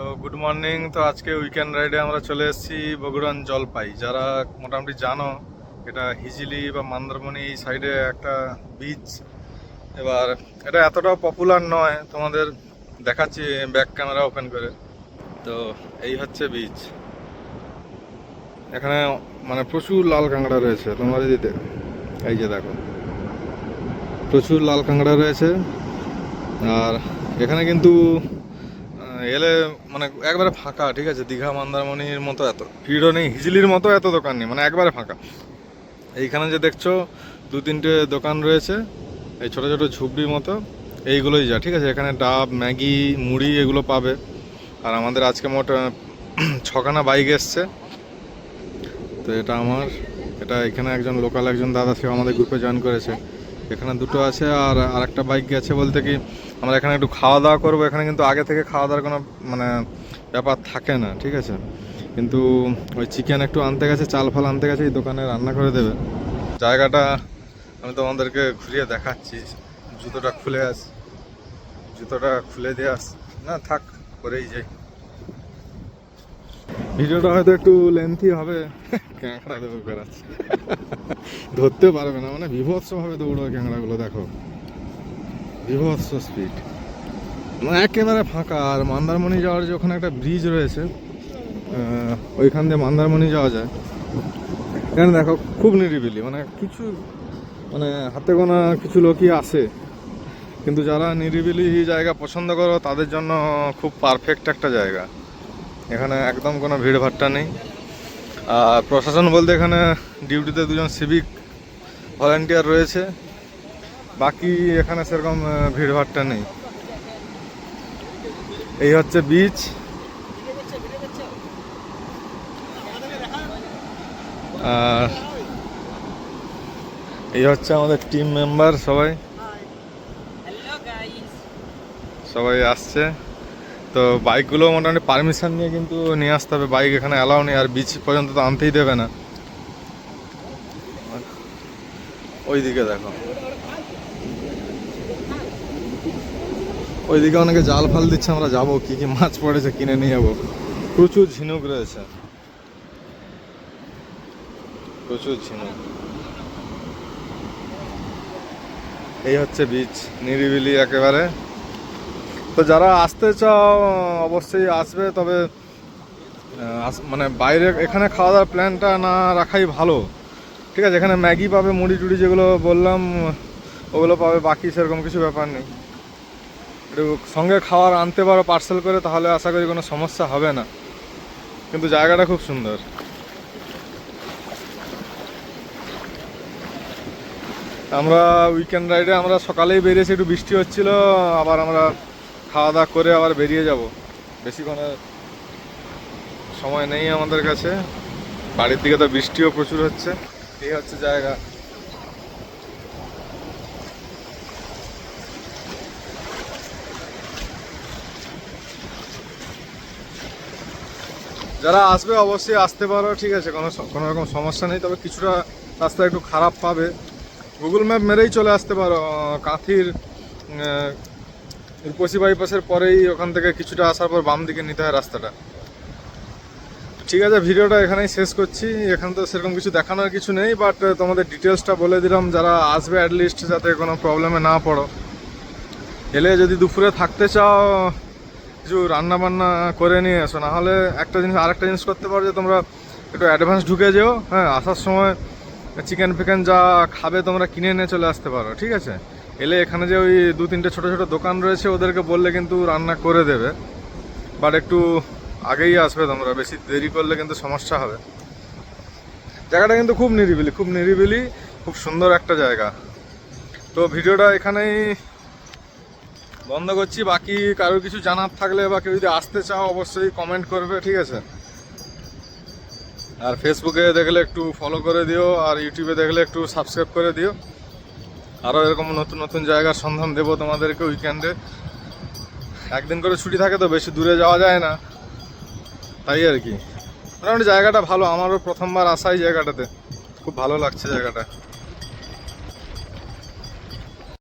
তো good morning তো আজকে উইকেন্ড রাইডে আমরা চলে এসেছি বগুড়ান জলপাই। যারা মোটামুটি জানো, এটা হিজিলি বা মন্দারমণি এই সাইডে একটা বিচ এবার এটা এতটাও পপুলার নয়, তোমাদের দেখাচ্ছি ব্যাক ক্যামেরা ওপেন করে। তো এই হচ্ছে বিচ এখানে মানে প্রচুর লাল কাঁকড়া রয়েছে, তোমরা এই যে দেখো। প্রচুর লাল কাঁকড়া রয়েছে। আর এখানে কিন্তু এলে মানে একবারে ফাঁকা, ঠিক আছে? দীঘা, মন্দারমণির মতো এত। ভিড়ও নেই, হিজলির মতো এত দোকান নেই মানে একবারে ফাঁকা। এইখানে যে দেখছ দু তিনটে দোকান রয়েছে, এই ছোটো ছোটো ঝুপড়ির মতো। এইগুলোই যা, ঠিক আছে? এখানে ডাব, ম্যাগি, মুড়ি এগুলো পাবে। আর আমাদের আজকে মোট ছখানা বাইক এসছে। তো এটা আমার, এটা এখানে একজন লোকাল, একজন দাদা সে আমাদের গ্রুপে জয়েন করেছে। এখানে দুটো আছে আর আরেকটা বাইক গেছে বলতে কি আমরা এখানে একটু খাওয়া দাওয়া করব। এখানে কিন্তু আগে থেকে খাওয়া দাওয়ার কোনো মানে ব্যাপার থাকে না, ঠিক আছে? কিন্তু ওই চিকেন একটু আনতে গেছে, চাল ফাল আনতে গেছে, এই দোকানে রান্না করে দেবে। জায়গাটা আমি তোমাদেরকে ঘুরিয়ে দেখাচ্ছি। জুতোটা খুলে আস, জুতোটা খুলে দিয়ে আস। না, থাক, করেই যাই। ভিডিওটা হয়তো একটু লেন্থি হবে। ক্যাংড়া দেবো বেড়াচ্ছে ধরতে পারবে না মানে বিভৎস ভাবে দৌড়বে ক্যাংড়াগুলো, দেখো। বিভৎস স্পিড মানে একেবারে ফাঁকা, আর মন্দারমণি যাওয়ার যে ওখানে একটা ব্রিজ রয়েছে ওইখান দিয়ে মন্দারমণি যাওয়া যায়। এখানে দেখো, খুব নিরিবিলি মানে কিছু মানে হাতে গোনা কিছু লোকই আসে কিন্তু যারা নিরিবিলি জায়গা পছন্দ করো, তাদের জন্য খুব পারফেক্ট একটা জায়গা। এখানে একদম কোনো ভিড়ভাট্টা নেই। আর প্রশাসন বলতে এখানে ডিউটিতে দুজন সিভিক ভলেন্টিয়ার রয়েছে। বাকি এখানে সেরকম ভিড়ভাট্টা নেই। এই হচ্ছে বিচ আর এই হচ্ছে আমাদের টিম মেম্বার সবাই। সবাই আসছে। তো বাইকগুলো মোটামুটি পারমিশন নিয়ে কিন্তু নিয়ে আসতে হবে। বাইক এখানে অ্যালাউ নেই, আর বিচ পর্যন্ত তো আনতেই দেবে না। ওইদিকে দেখো। ওইদিকে অনেকে জাল ফাল দিচ্ছে, আমরা যাব কি কি মাছ পড়েছে কিনে নিয়ে যাব। প্রচুর ঝিনুক রয়েছে। প্রচুর ঝিনুক। এই হচ্ছে বিচ নিরিবিলি একেবারে। তো যারা আসতে চাও, অবশ্যই আসবে, তবে মানে বাইরে এখানে খাওয়া দাওয়ার প্ল্যানটা না রাখাই ভালো। ঠিক আছে, এখানে ম্যাগি পাবে, মুড়ি টুড়ি যেগুলো বললাম, ওগুলো পাবে, বাকি সেরকম কিছু ব্যাপার নেই। একটু সঙ্গে খাওয়ার আনতে পারো পার্সেল করে, তাহলে আশা করি কোনো সমস্যা হবে না। কিন্তু জায়গাটা খুব সুন্দর। আমরা উইকেন্ড রাইডে আমরা সকালেই বেরিয়েছি, একটু বৃষ্টি হচ্ছিল, আবার আমরা খাওয়া দাওয়া করে আবার বেরিয়ে যাব। বেশিক্ষণ সময় নেই আমাদের কাছে। বাড়ির দিকে তো বৃষ্টিও প্রচুর হচ্ছে। এই হচ্ছে জায়গা। যারা আসবে অবশ্যই আসতে পারো, ঠিক আছে? কোনো কোনো রকম সমস্যা নেই। তবে কিছুটা রাস্তা একটু খারাপ পাবে। গুগল ম্যাপ মেরেই চলে আসতে পারো। কাঁথির রূপসী বাইপাসের পরেই ওখান থেকে কিছুটা আসার পর বাম দিকে নিতে হয় রাস্তাটা। ঠিক আছে, ভিডিওটা এখানেই শেষ করছি। এখানে তো সেরকম কিছু দেখানোর কিছু নেই বাট তোমাদের ডিটেলসটা বলে দিলাম, যারা আসবে অ্যাটলিস্ট যাতে কোনো প্রবলেমে না পড়ো। এলে যদি দুপুরে থাকতে চাও, কিছু রান্না বান্না করে নিয়ে এসো নাহলে একটা জিনিস, আরেকটা জিনিস করতে পারো যে তোমরা একটু অ্যাডভান্স ঢুকে যেও হ্যাঁ আসার সময় চিকেন ফিকেন যা খাবে তোমরা কিনে নিয়ে চলে আসতে পারো, ঠিক আছে? এলে এখানে যে ওই দু তিনটে ছোটো ছোটো দোকান রয়েছে, ওদেরকে বললে কিন্তু রান্না করে দেবে। বাট একটু আগেই আসবে তোমরা, বেশি দেরি করলে কিন্তু সমস্যা হবে। জায়গাটা কিন্তু খুব নিরিবিলি খুব নিরিবিলি, খুব সুন্দর একটা জায়গা। তো ভিডিওটা এখানেই বন্ধ করছি। বাকি কারোর কিছু জানার থাকলে বা কেউ যদি আসতে চাও, অবশ্যই কমেন্ট করবে, ঠিক আছে? আর ফেসবুকে দেখলে একটু ফলো করে দিও, আর ইউটিউবে দেখলে একটু সাবস্ক্রাইব করে দিও। আরও এরকম নতুন নতুন জায়গার সন্ধান দেবো তোমাদেরকে উইকেন্ডে একদিন করে ছুটি থাকে তো, বেশি দূরে যাওয়া যায় না। তাই আর কি। মোটামুটি জায়গাটা ভালো, আমারও প্রথমবার আসা এই জায়গাটাতে। খুব ভালো লাগছে জায়গাটা।